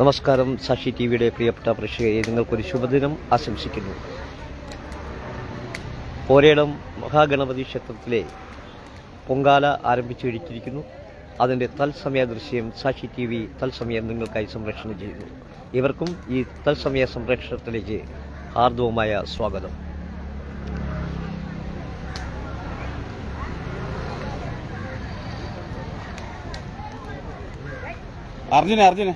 നമസ്കാരം. സാക്ഷി ടി വിയുടെ പ്രിയപ്പെട്ട പ്രേക്ഷകരെ നിങ്ങൾക്കൊരു ശുഭദിനം ആശംസിക്കുന്നു. പോരേടം മഹാഗണപതി ക്ഷേത്രത്തിലെ പൊങ്കാല ആരംഭിച്ചു കഴിഞ്ഞിരിക്കുന്നു അതിന്റെ തത്സമയ ദൃശ്യം സാക്ഷി ടി വി തത്സമയം നിങ്ങൾക്കായി സംപ്രേഷണം ചെയ്യുന്നു. ഇവർക്കും ഈ തത്സമയ സംപ്രേഷണത്തിലേക്ക് ഹാർദവമായ സ്വാഗതം. അർജുന അർജുന.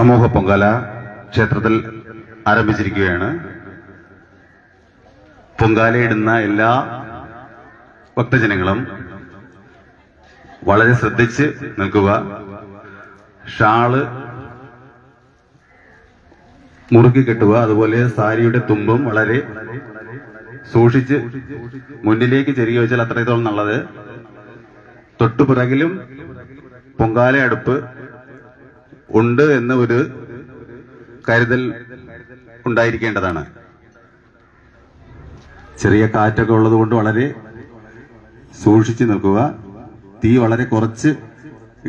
സമൂഹ പൊങ്കാല ക്ഷേത്രത്തിൽ ആരംഭിച്ചിരിക്കുകയാണ്. പൊങ്കാലയിടുന്ന എല്ലാ ഭക്തജനങ്ങളും വളരെ ശ്രദ്ധിച്ച് നിൽക്കുക. ഷാൾ മുറുക്കി കെട്ടുക അതുപോലെ സാരിയുടെ തുമ്പും വളരെ സൂക്ഷിച്ച് മുന്നിലേക്ക് ചെറിയ വെച്ചാൽ അത്രത്തോളം നല്ലത്. തൊട്ടുപിറകിലും പൊങ്കാല അടുപ്പ് ഉണ്ട് എന്ന ഒരു കരുതൽ ഉണ്ടായിരിക്കേണ്ടതാണ്. ചെറിയ കാറ്റൊക്കെ ഉള്ളതുകൊണ്ട് വളരെ സൂക്ഷിച്ചു നിൽക്കുക. തീ വളരെ കുറച്ച്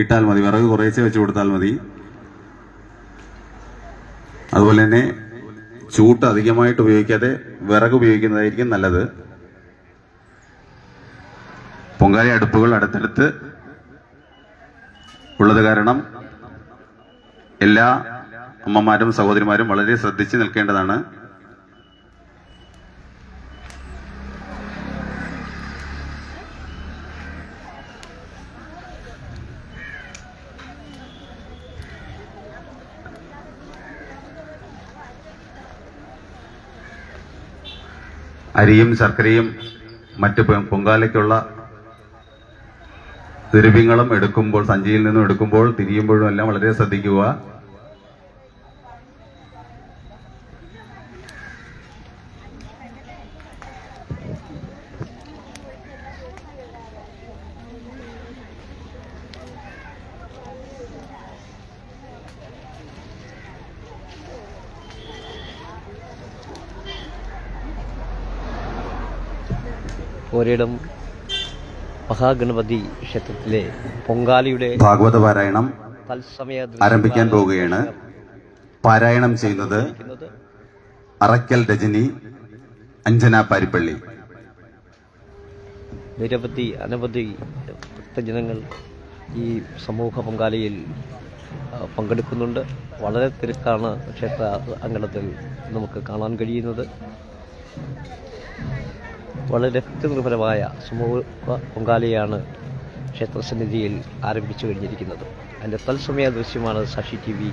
ഇട്ടാൽ മതി. വിറക് കുറേശ്ശെ വെച്ച് കൊടുത്താൽ മതി. അതുപോലെ തന്നെ ചൂട്ട് അധികമായിട്ട് ഉപയോഗിക്കാതെ വിറക് ഉപയോഗിക്കുന്നതായിരിക്കും നല്ലത്. പൊങ്കാല അടുപ്പുകൾ അടുത്തടുത്ത് ഉള്ളത് കാരണം എല്ലാ അമ്മമാരും സഹോദരിമാരും വളരെ ശ്രദ്ധിച്ച് നിൽക്കേണ്ടതാണ്. അരിയും ശർക്കരയും മറ്റ് പൊങ്കാലയ്ക്കുള്ള ദ്രവ്യങ്ങളും എടുക്കുമ്പോൾ സഞ്ചിയിൽ നിന്നും എടുക്കുമ്പോൾ തിരിയുമ്പോഴും എല്ലാം വളരെ ശ്രദ്ധിക്കുക. ഒരിടം മഹാഗണപതി ക്ഷേത്രത്തിലെ പൊങ്കാലിയുടെ ഭാഗവത പാരായണം തത്സമയ ആരംഭിക്കാൻ പോവുകയാണ്. പാരായണം ചെയ്യുന്നത് അറക്കൽ രജനി അഞ്ജന പാരിപ്പള്ളി. നിരവധി അനവധി ഭക്തജനങ്ങൾ ഈ സമൂഹ പൊങ്കാലയിൽ പങ്കെടുക്കുന്നുണ്ട്. വളരെ തിരക്കാണ് ക്ഷേത്ര അങ്കണത്തിൽ നമുക്ക് കാണാൻ കഴിയുന്നത്. വളരെ രക്തനിർഭരമായ സമൂഹ പൊങ്കാലയാണ് ക്ഷേത്രസന്നിധിയിൽ ആരംഭിച്ചു കഴിഞ്ഞിരിക്കുന്നത്. അതിന്റെ തത്സമയ ദൃശ്യമാണ് സാക്ഷി ടി വി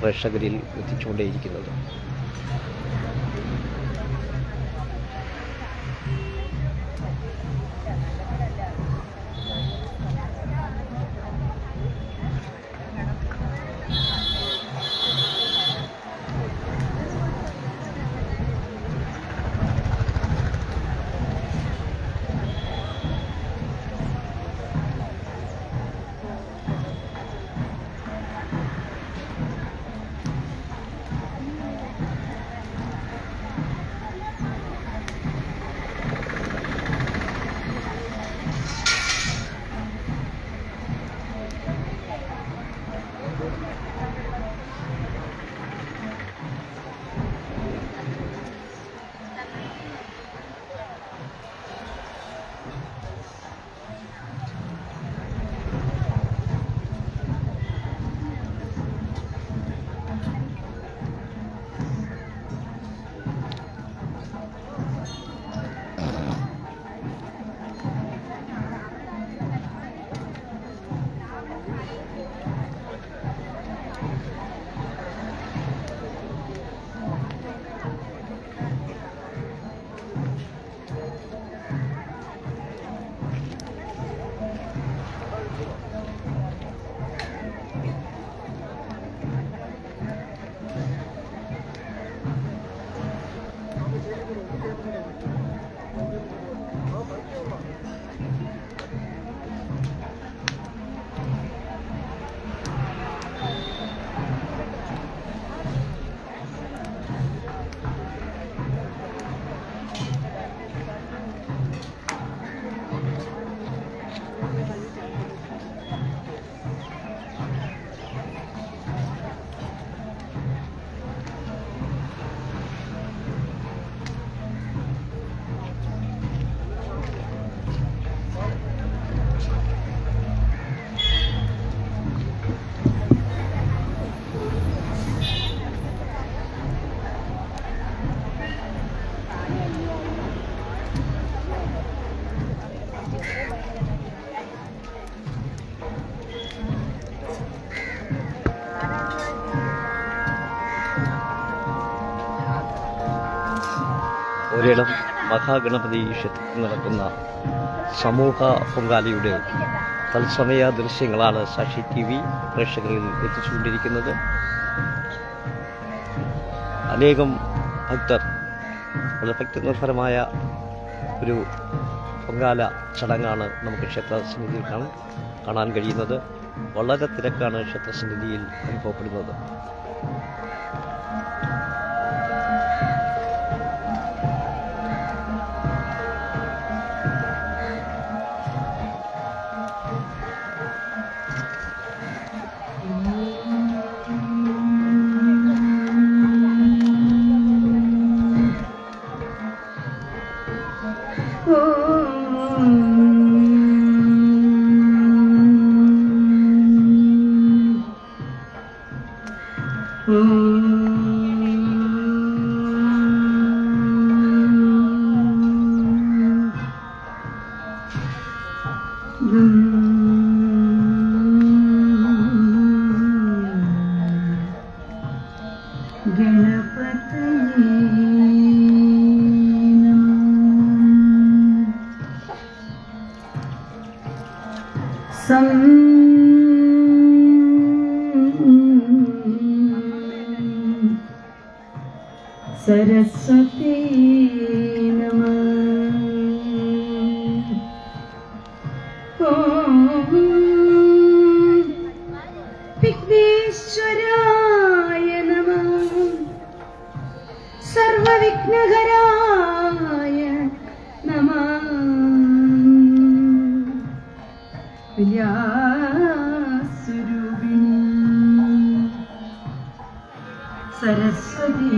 പ്രേക്ഷകരിൽ എത്തിച്ചുകൊണ്ടേയിരിക്കുന്നത്. മഹാഗണപതി ക്ഷേത്രത്തിൽ നടക്കുന്ന സമൂഹ പൊങ്കാലയുടെ തത്സമയ ദൃശ്യങ്ങളാണ് സാക്ഷി ടി വി പ്രേക്ഷകരിൽ എത്തിച്ചുകൊണ്ടിരിക്കുന്നത്. അനേകം ഭക്തർ വളരെ ഭക്തിനിർഭരമായ ഒരു പൊങ്കാല ചടങ്ങാണ് നമുക്ക് ക്ഷേത്രസന്നിധിയിൽ കാണാൻ കാണാൻ കഴിയുന്നത്. വളരെ തിരക്കാണ് ക്ഷേത്രസന്നിധിയിൽ അനുഭവപ്പെടുന്നത്. സം സർവവിഘ്നഹരായ നമ. വിദ്യാസ്വരൂപിണി സരസ്വതി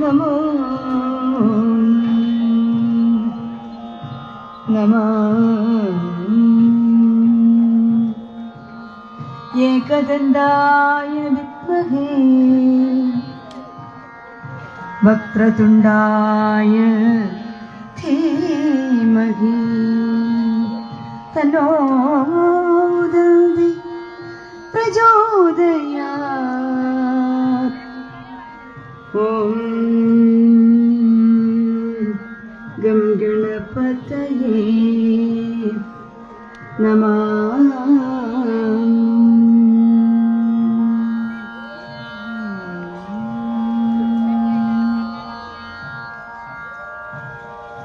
नमो नम। एकदण्डाय विद्महे। वक्त्रतुण्डाय धीमहि। तनोदन् प्रचोदया ഓം ഗം ഗണപതയേ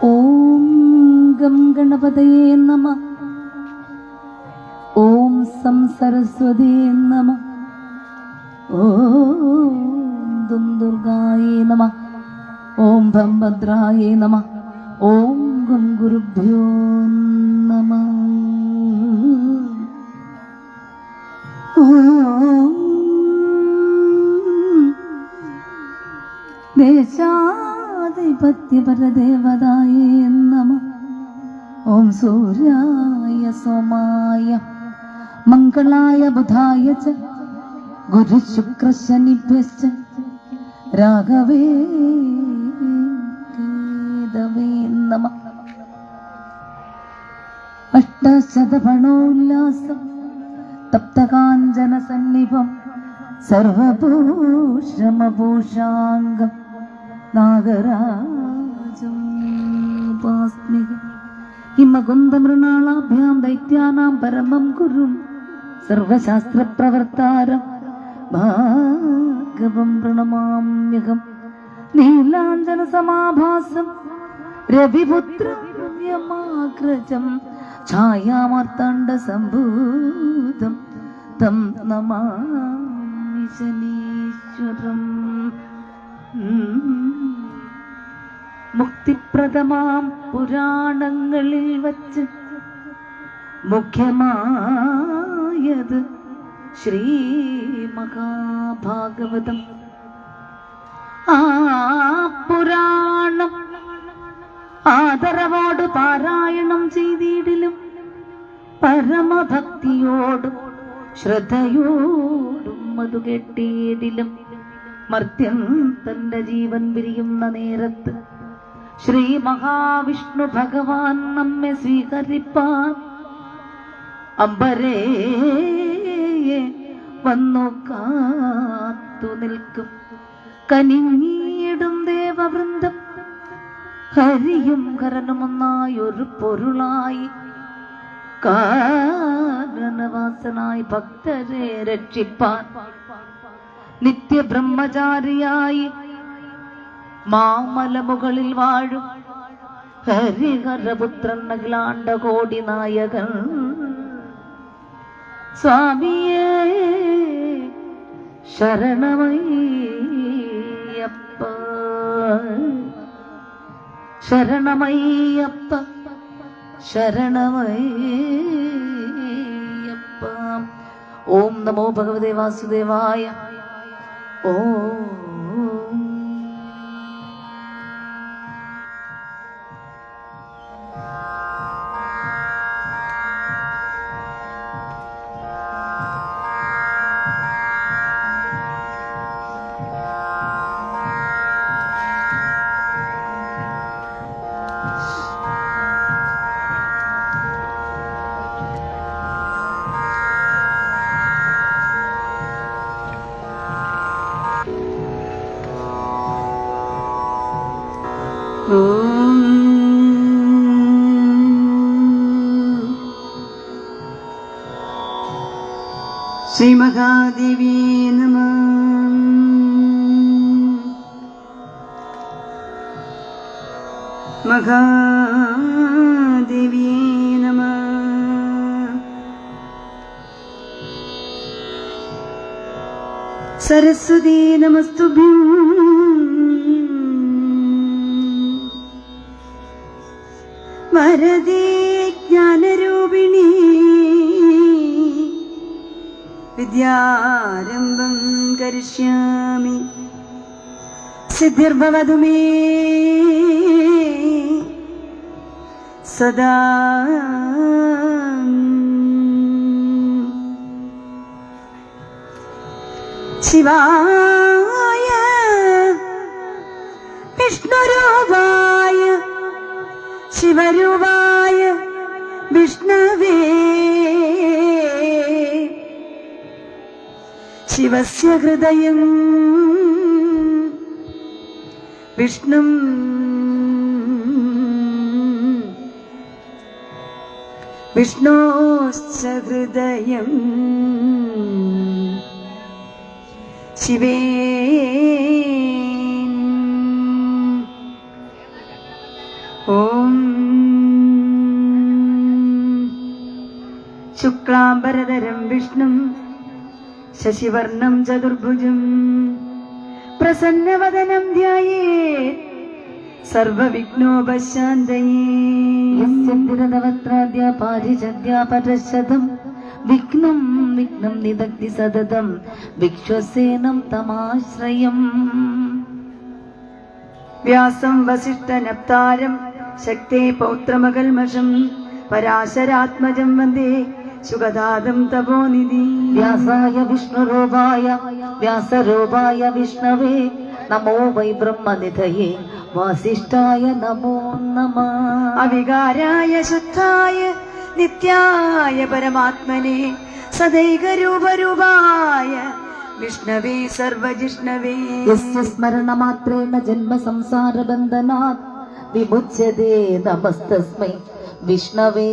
ഓം ഗം ഗണപതയേ നമ ഓം സം നമ ഓം ദും ദുർഗായേ നമ. ഓം ഭം ഭദ്രായേ നമ. ഓം ഗം ഗുരുഭ്യോ നമ. ദേശാധിപത്യപരദേവതായേ നമ. ഓം സൂര്യായ സോമായ. മംഗളായ ബുധായ ച. ഗുരുശുക്രശനിഭ്യശ്ച രാഘവേ തപ്തകാഞ്ചന സന്നിഭം സർവഭൂഷമഭൂഷാംഗം നാഗരാജം ഹിമകുന്ദമൃണാളാഭ്യാം ദൈത്യാനാം പരമം കുരു സർവശാസ്ത്രപ്രവർത്താരം ഭാഗവം പ്രണമാമ്യഹം നീലാഞ്ജന സമാഭാസം. രവിപുത്രമാഗ്രജം ഛായാമർത്താണ്ട സംഭൂതം. തം നമാമി ശനീശ്വരം. മുക്തിപ്രദമാം പുരാണങ്ങളിൽ വച്ച് മുഖ്യമായത് ശ്രീ മഹാഭാഗവതം ആ പുരാണം ആദരവോട് പാരായണം ചെയ്തിടിലും പരമഭക്തിയോടും ശ്രദ്ധയോടും അത് കെട്ടിയിടിലും മർത്യൻ തന്റെ ജീവൻ പിരിയുന്ന നേരത്ത് ശ്രീ മഹാവിഷ്ണു ഭഗവാൻ നമ്മെ സ്വീകരിപ്പാൻ അമ്പരേ വന്നു കാത്തു നിൽക്കും. കനിഞ്ഞിടും ദേവവൃന്ദം. ഹരിയും കരനുമൊന്നായി ഒരു പൊരുളായി. കാരണവാസനായി ഭക്തരെ രക്ഷിപ്പാൻ. നിത്യബ്രഹ്മചാരിയായി മാമലമുകളിൽ വാഴും. ഹരിഹരപുത്രൻ അഖിലാണ്ട കോടി നായകൻ. സ്വാമിയേ ശരണമയ്യപ്പ. ശരണമയ്യപ്പ. ശരണമയ്യപ്പ. ഓം നമോ ഭഗവതേ വാസുദേവായ. ഓം ശ്രീമഹാദേവി നമ മഹാദേവി നമ സരസ്വതീ നമസ്തുഭ്യം വരദേ ജ്ഞാനരൂപിണി. വിദ്യാരംഭം കരിഷ്യാമി. സിദ്ധിർഭവതു മേ. സദാ ശിവായ വിഷ്ണുരൂപായ ശിവരൂപായ വിഷ്ണവേ. ശിവസ്യ ഹൃദയം വിഷ്ണു. വിഷ്ണോശ്ച ഹൃദയം ശിവേ. ഓം ശുക്ലാംബരധരം വിഷ്ണു ശശിവർണം ചതുർഭുജം. പ്രസന്നവദനം ധ്യായേ സർവവിഘ്നോപശാന്തയേ. യസ്യന്തിരനവത്രാദ്യ പാരിജദ്യാപരശതം വിഘ്നം വിഘ്നം നിദഗ്ധി സതതം വിശ്വസേനം തമാശ്രയം. വ്യാസം വസിഷ്ഠനപ്താരം ശക്തേ പൗത്രമകൽമഷം പരാശരാത്മജം വന്ദേ. സുഗതാദം തപോനിധി വ്യാസായ വിഷ്ണുരൂപായ വ്യാസരൂപായ വിഷ്ണവേ നമോ വൈ ബ്രഹ്മനിധയേ വാസിഷ്ഠായ നമോ നമ. അവികാരായ ശുദ്ധായ നിത്യായ പരമാത്മനെ സദൈകരൂപരൂപായ വിഷ്ണവേ സർവജിഷ്ണവേ. യസ്യ സ്മരണമാത്രേണ ജന്മ സംസാര ബന്ധനാത് വിമുച്യതേ നമസ്തസ്മൈ. വിഷ്ണവേ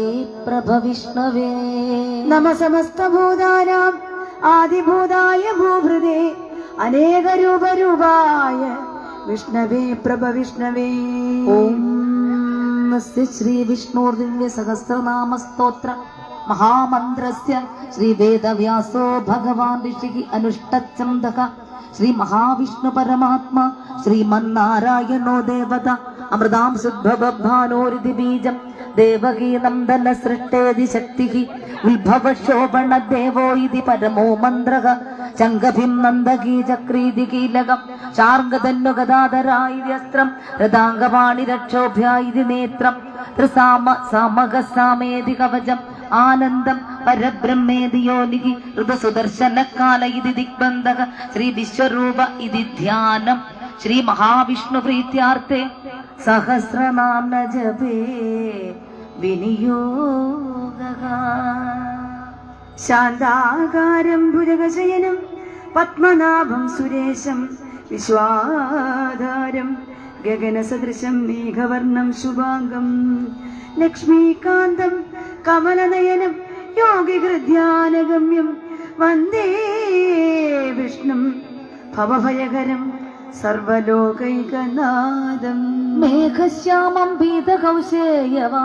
പ്രഭ വിഷ്ണവേ. നമ സമസ്തഭൂതാനാം ആദിഭൂതായ ഭൂഭൃതേ അനേകരൂപരൂപായ വിഷ്ണവേ പ്രഭ വിഷ്ണവേ. ഓം ശ്രീ വിഷ്ണോർദിവ്യ സഹസ്രനാമ സ്തോത്ര മഹാമന്ത്രസ്യ ശ്രീ വേദവ്യാസോ ഭഗവാൻ ഋഷിഹി അനുഷ്ടച്ഛന്ദക ശ്രീ മഹാവിഷ്ണു പരമാത്മാ ശ്രീമന്നാരായണോ ദേവത അമൃതാം ശുദ്ധഭാനോരിതി ബീജം ദേവകീ നന്ദന സൃഷ്ടേതി ശക്തി ഉത്ഭവ ശോഭണ ദേവോ ഇതി പരമോ മന്ത്രക. ചങ്കഭിം നന്ദകീ ചക്രീതി കീലകം. ശാർഗതന്നു ഗദാധരായി വ്യസ്ത്രം. രഥാംഗപാണി രക്ഷോഭ്യായി നേത്രം. ത്രിസാമ സാമക സാമേതി കവചം. ആനന്ദം പരബ്രഹ്മേതി യോനികി ഋതുസുദർശന കാല ഇതി ദിഗ്ബന്ധക. ശ്രീ വിശ്വരൂപ ഇതി ധ്യാനം. ശ്രീ മഹാവിഷ്ണു പ്രീത്യാർത്ഥേ. സഹസ്രനാമ ജപേ. ശാന്താകാരം ഭുജഗശയനം പത്മനാഭം സുരേശം വിശ്വാധാരം ഗഗനസദൃശം മേഘവർണം ശുഭാംഗം ലക്ഷ്മീകാന്തം കമലനയനം യോഗിഹൃദ്യാനഗമ്യം വന്ദേ വിഷ്ണു ഭവഭയകരം സർവലോകൈകനാദം മേഘശ്യാമം ഭീതകൗശേയവാ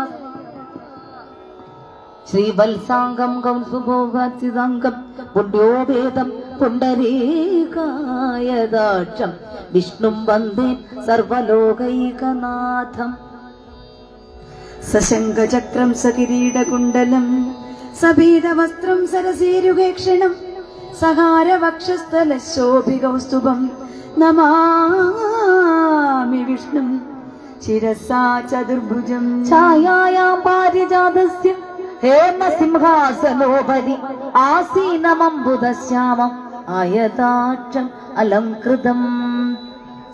ശ്രീവത്സാംഗം കൗസുഭോഗാച്ചിതാംഗം പുണ്യോഭേദം പുണ്ടരീകായദാക്ഷം വിഷ്ണും വന്ദേ സർവലോകൈകനാഥം. സശങ്കചക്രം സകിരീടകുണ്ടലം സഭീതവസ്ത്രം സരസീരുഗേക്ഷണം സഹാരവക്ഷസ്ഥലശോഭികൗസ്തുഭം നമാമി വിഷ്ണു. ശിരസാ ചതുർഭുജം. ഛായാ പാരിജാതസ്യ. ഹേമസിംഹാസനോപരി ആസീനമംബുദശ്യാമം അയതാക്ഷം അലംകൃതം.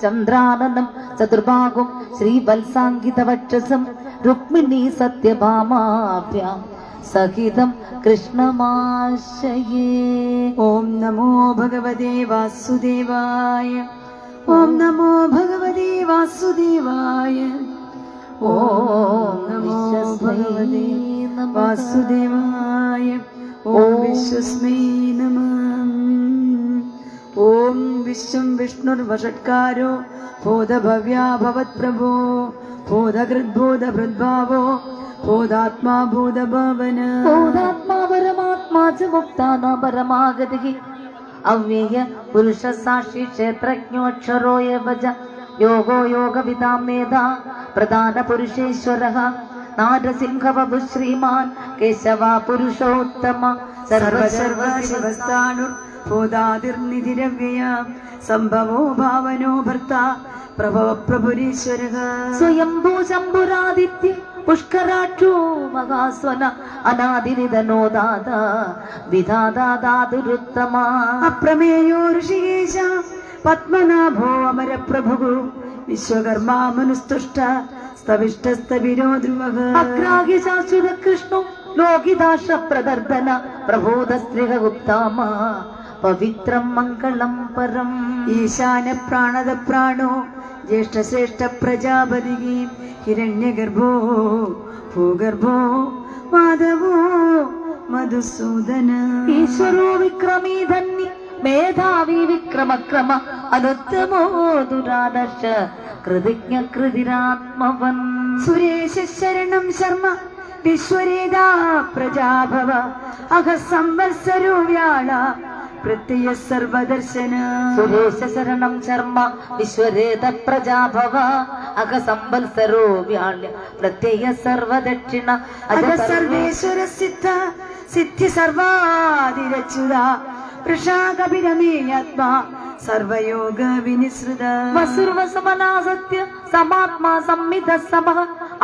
ചന്ദ്രാനന്ദം ചതുർഭാഗം ശ്രീവത്സാങ്കിതവക്ഷസം രുക്മിണി സത്യഭാമാഭ്യാം സഹിതം കൃഷ്ണമാശയേ. ഓം നമോ ഭഗവതേ വാസുദേവായ. ഓം നമോ ഭഗവതേ വാസുദേവായ. ഓം നമോ ഭഗവതേ വാസുദേവായ ഓം വിശ്വസ്മൈ നമ. ഓം വിശ്വം വിഷ്ണുർവഷട്കാരോ ബോധഭവ്യാ ഭവത്പ്രഭോ ബോധകൃദ്ബോധഭൃദ്ഭാവോ ബോധാത്മാ ഭൂതഭാവന ഭൂതാത്മാ പരമാത്മാ ച മുക്താന പരമാഗതി അവ്യയ പുരുഷ സാക്ഷി ക്ഷേത്രജ്ഞോക്ഷരോ യവജ യോഗോ യോഗവിതാം മേധ പ്രധാന പുരുഷേശ്വര. നാരസിംഹവപു ശ്രീമാൻ കേശവ പുരുഷോത്തമ. സർവ ഭൂതാതിർനിധിരവ്യ സംഭവോ ഭാവനോ ഭർത്ത പ്രഭവ പ്രഭുരീശ്വര. സ്വയംഭൂ ശംഭുരാദിത്യ പുഷ്കരാക്ഷോ മഹാസ്വന അനാദിനിതനോ ദാത വിധാതാതുരുത്തമ അപ്രമേയോ ഋഷികേശ പത്മനാഭോ അമരപ്രഭു വിശ്വകർമാ മനുസ്തുഷ്ട സ്തവിഷ്ടസ്തവിരോ ധ്രുവഃ അഗ്രാഹ്യ ശാശ്വത കൃഷ്ണോ ലോകിദാശ പ്രദർദന പ്രബോധ സ്ത്രീകുപ്താമ പവിത്രം മംഗളം പരം. ഈശാന പ്രാണത പ്രാണോ ജ്യേഷ്ഠശ്രേഷ്ഠ പ്രജാപതി ഹിരണ്യഗർഭോ ഭൂഗർഭോ മാധവോ മധുസൂദന. ഈശ്വരോ വിക്രമീ ധന്യ മേധാവി വിക്രമക്രമ അനുത്തമോ ദുരാദർശ കൃതിജ്ഞ കൃതിരാത്മവൻ സുരേശ ശരണം ശർമ്മ വിശ്വരേതാ പ്രജാഭവ അഹ സംവത്സരോ വ്യാള പ്രത്യയ സർവദർശന. സുരേശ ശരണം ശർമ്മ വിശ്വരേത പ്രജാഭവ അക സംവത്സരോ വ്യാള പ്രത്യയ സർവദക്ഷിണ അക സർവേശ്വര സിദ്ധ സിദ്ധി സർവാതിരച്യുത വൃഷാകപിരമേയാത്മാ സർവയോഗ വിനിസൃത വസുർവസമനാസത്യ സമാത്മാ സംമിത സമ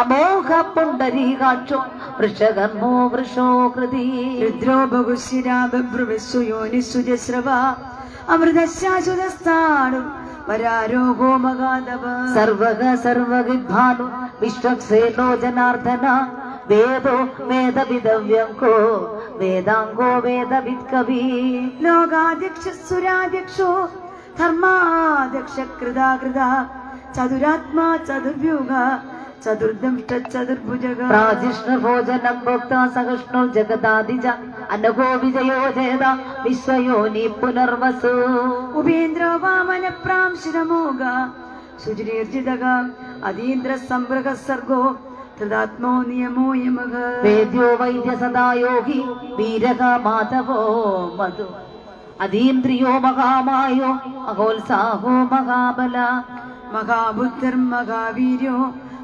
അമോഘ പുണ്ടരീകാക്ഷോ വൃഷകർമ്മോ വൃഷോ കൃതി. രുദ്രോ ബഹുശിരാ ബഭ്രുവിസ്സു യോനിസുജസ്രവ അമൃതശാശ്വതസ്ഥാണു പരാരോഗോ മകാദവ സർവക സർവവിദ്വാനു വിശ്വക്സേനോ ജനാർദ്ദന വേദോ വേദവിദവ്യം കോ വേദാംഗോ വേദവിത് കവി ലോകാധ്യക്ഷ സുരാധ്യക്ഷോ ധർമാധ്യക്ഷ കൃതാകൃത ചതുരാത്മാ ചതുർവ്യൂഹ ചതുർദംഷ്ട ചതുർഭുജക. പ്രാജിഷ്ണുഭോജനം ഭോക്ത സഹിഷ്ണു ജഗദാദിജ അനഘോ വിജയോ ജയത വിശ്വയോനി പുനർവസു. ഉപേന്ദ്രോ വാമന പ്രാംശിരമോഗ ശുചിരീർജിതക അതീന്ദ്ര സംവൃഗ സർഗോ തദാത്മോ നിയമോ യമക വേദ്യോ വൈദ്യ സദാ യോഗി വീരക മാധവോ മധു. അതീന്ദ്രിയോ മഹാമായോ അഹോത്സാഹോ മഹാബല. മഹാബുദ്ധിർ മഹാവീര്യോ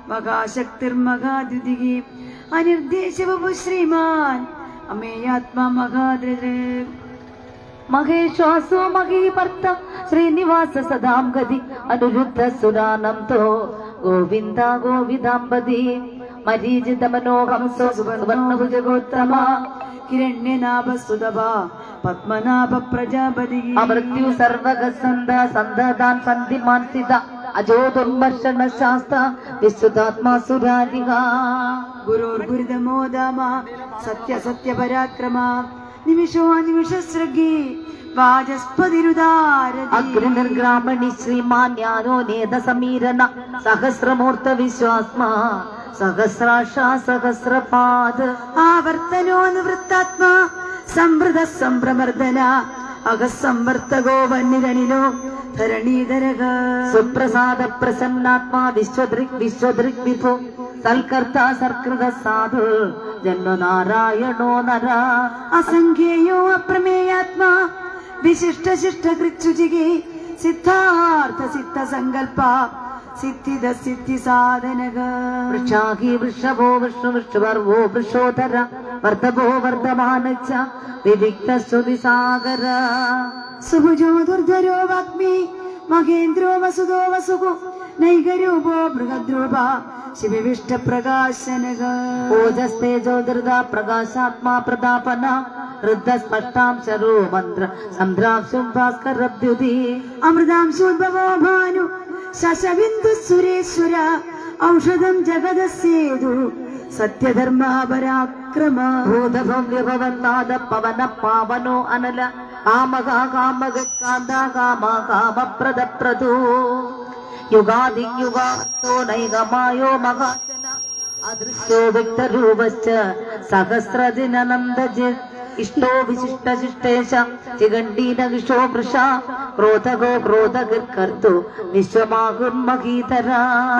മഹാശക്തിർ മഹാദ്യുതികി അനിർദ്ദേശവു ശ്രീമാൻ. അമേയാത്മാ മഹാദ്രജ മഹേശ്വാസോ മഹീഭർത്ത ശ്രീനിവാസ സദാം ഗതി. അനുരുദ്ധ സുരാനന്ദോ ഗോവിന്ദ ഗോവിദാംബതി. മരീചിത മനോഹംസോ സുവർണഭുജഗോത്തമ ഹിരണ്യനാഭ സുതഭ പത്മനാഭ പ്രജാപതി അമൃത്യു സന്തതാൻ ശാസ്ത്ര വിശുദ്ധാത്മാ സുരാരിക നിമിഷോ നിമിഷ ശ്രഗി അഗ്രനിർഗ്രാമണി ശ്രീമാൻ ജ്ഞാനോ നേത സമീരന. സഹസ്രമൂർത്ത വിശ്വാസ്മാ. സഹസ്രാക്ഷ സഹസ്രപാദ ആവർത്തനോ നിവൃത്താത്മാ സംവൃത സംഭ്രമർദ്ദന അകസംവർത്തകോ വന്യതനിലോ ധരണീധരക സുപ്രസാദ പ്രസന്നാത്മാ വിശ്വദൃക് വിശ്വദൃക് വിഭു സൽക്കർത്ത സർകൃത സാധു ജന്മനാരായണോ നര. അസംഖ്യേയോ അപ്രമേയാത്മാ വിശിഷ്ട ശിഷ്ട കൃച്ചുചികി സിദ്ധാർത്ഥ സിദ്ധ സങ്കൽപ്പ സിദ്ധിദ സിദ്ധി സാധനക വൃക്ഷാഹി വൃഷഭോ വിഷ്ണു വിഷ്ണുവർവോ വൃഷോധര വർദ്ധഭോ വർദ്ധമാനച്ച വിവിക്ത ശ്രുതി സാഗര സുഭുജോ ദുർധരോ വാഗ്മി മഹേന്ദ്രോ വസുതോ വസുകു നൈകരൂപോ ബൃഹദ്രൂപ ശിവവിഷ്ട പ്രകാശനക ഓജസ്തേജോ ധൃത പ്രകാശാത്മാ പ്രതാപന വൃദ്ധ സ്പഷ്ടാംശരോ മന്ത്ര സംദ്രാംശും അമൃതാംശോദ്ഭവോ ഭാനു ശശബിന്ദു സുരേശ്വര ഔഷധം ജഗതസേതു സത്യധർമാപരാക്രമ. ഭൂതഭവ്യഭവന്നാദ പവന പാവനോ അനല. കാമക കാമക കാന്ത നൈകമായോ മഹാജന. അദൃശ്യോ ഇഷ്ടോ വിശിഷ്ട ശിഷ്ടേശ ചിഗണ്ഡീനകിഷോ വൃഷ ക്രോധകോ ക്രോധകർക്കർത്തു വിശ്വമാകുർമഹീതര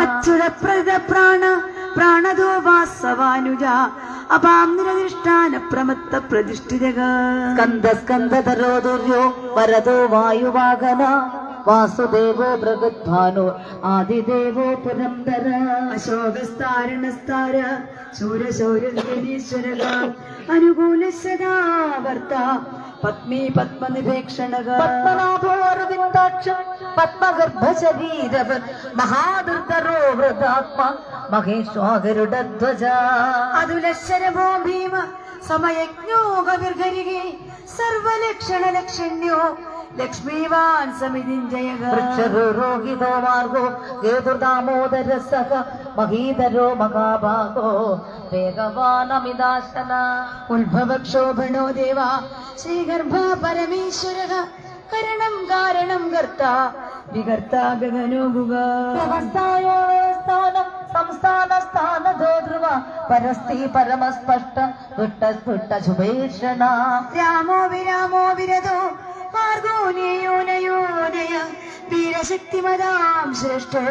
അച്യുതപ്രദ പ്രാണ പ്രാണദോ വാസവാനുജ അപാം നിരധിഷ്ഠാന പ്രമത്ത പ്രതിഷ്ഠിതക. സ്കന്ദ സ്കന്ദധരോ ദുര്യോ വരദോ വായുവാഹന വാസുദേവോ ബൃഹദ്ഭാനോ ആദിദേവോ പുരന്തര അശോകസ്താരണസ്താര. ശൂരശൗര്യശ്വരക അനുകൂല സദാവർത്ത പത്മീ മഹേശ്വാഗരുഡധ്വജ അതുലശരഭോ ഭീമ സമയജ്ഞോ കവിർഗരികെ സർവലക്ഷണ ലക്ഷണ്യോ ലക്ഷ്മീവാൻ വൃക്ഷരോഹിതോ മാർഗോ കേതുദാമോദര സഹ മഹീതരോ മഹാഭാഗോ വേഗവാനമിദാശന ഉത്ഭവക്ഷോഭണോ ദേവ ശ്രീഗർഭ പരമേശ്വര കരണം കാരണം കർത്ത വികർത്ത ഗഗനോ ഗുഗ വ്യവസ്ഥായോ സ്ഥാനം സംസ്ഥാന സ്ഥാനതോ ധ്രുവ പരസ്തി പരമസ്പഷ്ട വിട്ട വിട്ട ശുഭേഷണ രാമോ വിരാമോ വിരതോ മാർഗോ നയോനയോനയ വീരശക്തിമതാം ശ്രേഷ്ഠോ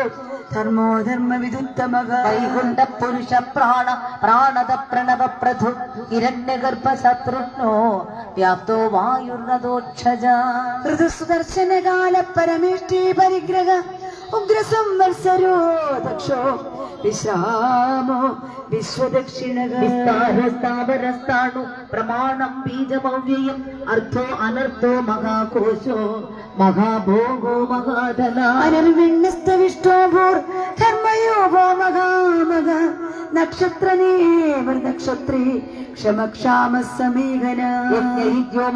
ധർമ്മോ ധർമ്മ വിദുത്തമക വൈകുണ്ഠ പുരുഷ പ്രാണ പ്രാണത പ്രണവ പ്രഥു ഹിരണ്യഗർഭ ശത്രുഘ്നോ വ്യാപ്തോ വായുർനദോക്ഷജ. ഋതുസുദർശനകാല പരമേഷ്ടി പരിഗ്രഹ ഉഗ്രസംവത്സരോ ദക്ഷോ വിശ്രാമോ? വിസ്താരസ്ഥാവരസ്ഥാണു പ്രമാണം ബീജമൗവ്യയം. അർത്ഥോ അനർത്ഥോ മഹാകോശോ. മഹാഭോഗോ മഹാധന. അനർവിണ്ണസ്ത വിഷ്ണോഭൂർ ധർമ്മയോപോ മഹാമക നക്ഷത്രനേ നക്ഷത്രേ യജ്ഞോ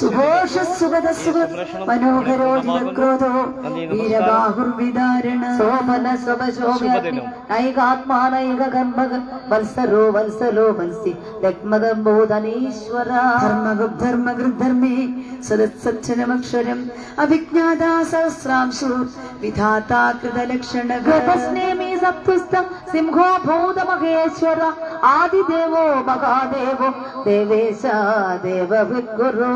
സുഖ മനോഹരോജിതക്രോധോ വീരബാഹുർവിദാരണ സോമന. നൈകാത്മാനൈക വത്സരോ വത്സലോ വത്സി. രക്മദംബോധനീശ്വര ധർമ്മഗുദ്ധർമ്മഗൃദ്ധർമ്മേ സദത്സജ്ജനമക്ഷരം അവിജ്ഞാതാ സഹസ്രാംശു വിധാതാ കൃതലക്ഷണ ഗതസ്നേമി സത്പുസ്തം സിംഹോ ഭൂത മഹേശ്വര ആദിദേവോ മഹാദേവോ ദേവേശ ദേവ ഗുരു